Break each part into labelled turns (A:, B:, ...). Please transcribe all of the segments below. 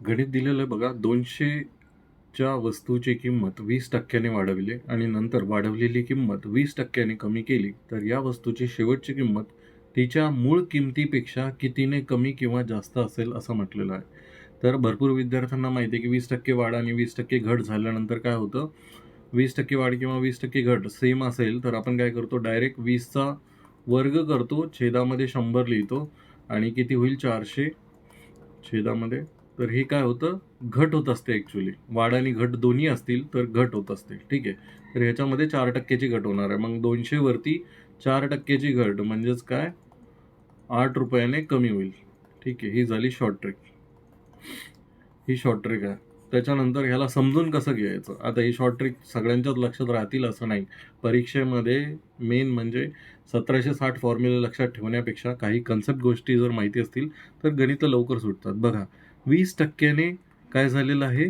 A: गणित दिलेलं आहे बघा दोनशेच्या वस्तूची किंमत वीस टक्क्याने वाढवली आणि नंतर वाढवलेली किंमत वीस टक्क्याने कमी केली तर या वस्तूची शेवटची किंमत तिच्या मूळ किमतीपेक्षा कितीने कमी किंवा जास्त असेल असं म्हटलेलं आहे. तर भरपूर विद्यार्थ्यांना माहिती आहे की वीस टक्के वाढ आणि वीस टक्के घट झाल्यानंतर काय होतं? वीस टक्के वाढ किंवा वीस टक्के घट सेम असेल तर आपण काय करतो? डायरेक्ट वीसचा वर्ग करतो छेदामध्ये शंभर लिहितो आणि किती होईल? चारशे. छेदामध्ये तर हे काय होतं? घट होत असते ॲक्च्युली वाढ आणि घट दोन्ही असतील तर घट होत असते. ठीक आहे? तर ह्याच्यामध्ये चार टक्क्याची घट होणार आहे. मग दोनशेवरती चार टक्क्याची घट म्हणजेच काय? आठ रुपयाने कमी होईल. ठीक आहे? ही झाली शॉर्ट ट्रिक ही शॉर्ट ट्रिक आहे. त्याच्यानंतर ह्याला समजून कसं घ्यायचं? आता ही शॉर्ट ट्रिक सगळ्यांच्याच लक्षात राहतील असं नाही. परीक्षेमध्ये मेन म्हणजे सतराशे साठ फॉर्म्युले लक्षात ठेवण्यापेक्षा काही कन्सेप्ट गोष्टी जर माहिती असतील तर गणितं लवकर सुटतात. बघा वीस टक्क्याने काय झालेलं आहे?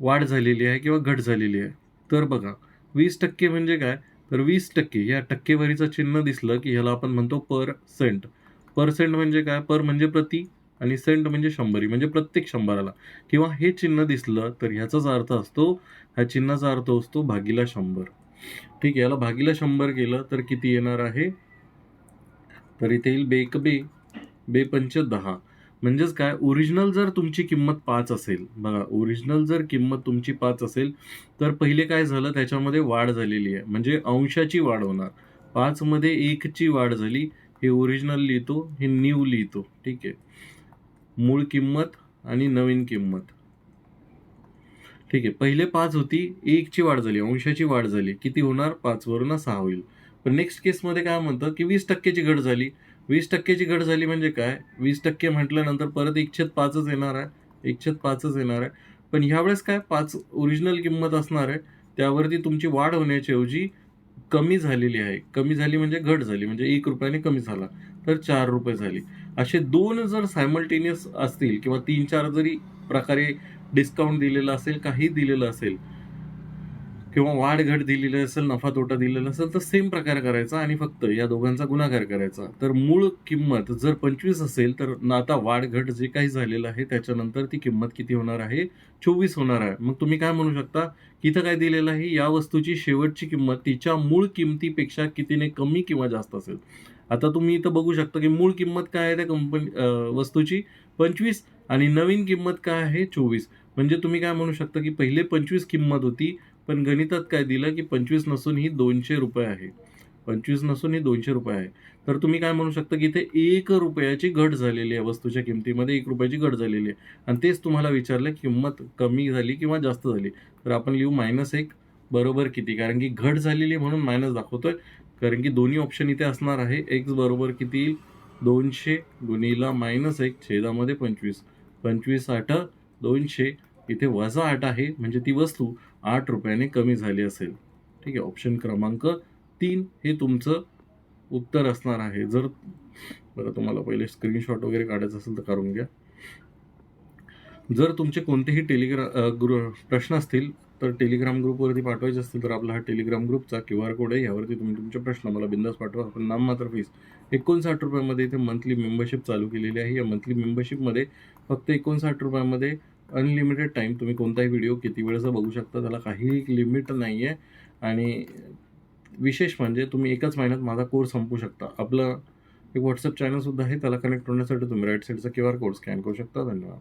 A: वाढ झालेली आहे किंवा घट झालेली आहे? तर बघा वीस टक्के म्हणजे काय? तर वीस टक्के या टक्केवारीचं चिन्ह दिसलं की ह्याला आपण म्हणतो पर सेंट पर सेंट म्हणजे काय? पर म्हणजे प्रति आणि सेंट म्हणजे शंभरी म्हणजे प्रत्येक शंभराला. किंवा हे चिन्ह दिसलं तर ह्याचाच अर्थ असतो ह्या चिन्हाचा अर्थ असतो भागीला शंभर. ठीक आहे याला भागीला शंभर केलं तर किती येणार आहे? तर इथे येईल बे एक बे बे पंच दहा. म्हणजेच काय? ओरिजिनल जर तुमची किंमत पाच असेल बघा ओरिजिनल जर किंमत तुमची पाच असेल तर पहिले काय झालं? त्याच्यामध्ये वाढ झालेली आहे. म्हणजे अंशाची वाढ होणार. पाचमध्ये एकची वाढ झाली हे ओरिजिनल लिहितो हे न्यू लिहितो. ठीक आहे? मूळ किंमत आणि नवीन किंमत. ठीक आहे? पहिले पाच होती एकची वाढ झाली अंशाची वाढ झाली. किती होणार? पाचवरून सहा होईल. पण नेक्स्ट केसमध्ये काय म्हणतं? की वीस टक्क्याची घट झाली. वीस टक्क्याची घट झाली म्हणजे काय? वीस टक्के म्हटल्यानंतर परत एकशेत पाचच येणार आहे. एकशेत पाचच येणार आहे. पण ह्यावेळेस काय? पाच ओरिजिनल किंमत असणार आहे. त्यावरती तुमची वाढ होण्याच्या ऐवजी कमी झालेली आहे. कमी झाली म्हणजे घट झाली. म्हणजे एक रुपयाने कमी झाला. तर चार रुपये झाली. असे दोन जर सायमल्टेनियस असतील किंवा तीन चार जरी प्रकारे डिस्काउंट दिलेलं असेल काही दिलेलं असेल किंवा वाढ घट दिलेली असेल नफा तोटा दिलेला असेल तर सेम प्रकार करायचा आणि फक्त या दोघांचा गुणाकार करायचा. तर मूळ किंमत जर पंचवीस असेल तर आता वाढ घट जे काही झालेलं आहे त्याच्यानंतर ती किंमत किती होणार आहे? चोवीस होणार आहे. मग तुम्ही काय म्हणू शकता? की इथं काय दिलेलं आहे? या वस्तूची शेवटची किंमत तिच्या मूळ किमतीपेक्षा कितीने कमी किंवा जास्त असेल? आता तुम्ही इथं बघू शकता की मूळ किंमत काय आहे त्या कंपनी वस्तूची? पंचवीस आणि नवीन किंमत काय आहे? चोवीस. म्हणजे तुम्ही काय म्हणू शकता की पहिले पंचवीस किंमत होती पण गणितात काय दिलं की पंचवीस नसून ही दोनशे रुपये आहे. पंचवीस नसून ही दोनशे रुपये आहे. तर तुम्ही काय म्हणू शकता की इथे एक रुपयाची घट झालेली आहे वस्तूच्या किमतीमध्ये एक रुपयाची घट झालेली आहे. आणि तेच तुम्हाला विचारलं किंमत कमी झाली किंवा जास्त झाली? तर आपण लिहू मायनस एक बरोबर किती? कारण की घट झालेली आहे म्हणून मायनस दाखवतोय. कारण की दोन्ही ऑप्शन इथे असणार आहे. एक्स बरोबर किती येईल? दोनशे गुणीला मायनस एक छेदामध्ये पंचवीस. पंचवीस आठ दोनशे. इथे वजा आठ आहे म्हणजे ती वस्तू आठ रुपयाने कमी झाली असेल. ठीक आहे ऑप्शन क्रमांक तीन हे तुमचं उत्तर असणार आहे. जर बरं तुम्हाला पहिले स्क्रीनशॉट वगैरे काढायचं असेल तर काढून घ्या. जर तुमचे कोणतेही टेलिग्रा ग्रु प्रश्न असतील तर टेलिग्राम ग्रुपवरती पाठवायचे असतील तर आपला हा टेलिग्राम ग्रुपचा क्यू आर कोड आहे. यावरती तुम्ही तुमचे प्रश्न मला बिंदास पाठवा. आपण नाम मात्र फीस एकोणसाठ रुपयामध्ये इथे मंथली मेंबरशिप चालू केलेली आहे. या मंथली मेंबरशिपमध्ये फक्त एकोणसाठ रुपयामध्ये अनलिमिटेड टाईम तुम्ही कोणताही व्हिडिओ किती वेळेचा बघू शकता त्याला काही लिमिट नाही आहे आणि विशेष म्हणजे तुम्ही एकाच महिन्यात माझा कोर्स संपू शकता. आपलं एक व्हॉट्सअप चॅनलसुद्धा आहे त्याला कनेक्ट होण्यासाठी तुम्ही राईट साईडचा क्यू आर कोड स्कॅन करू शकता. धन्यवाद.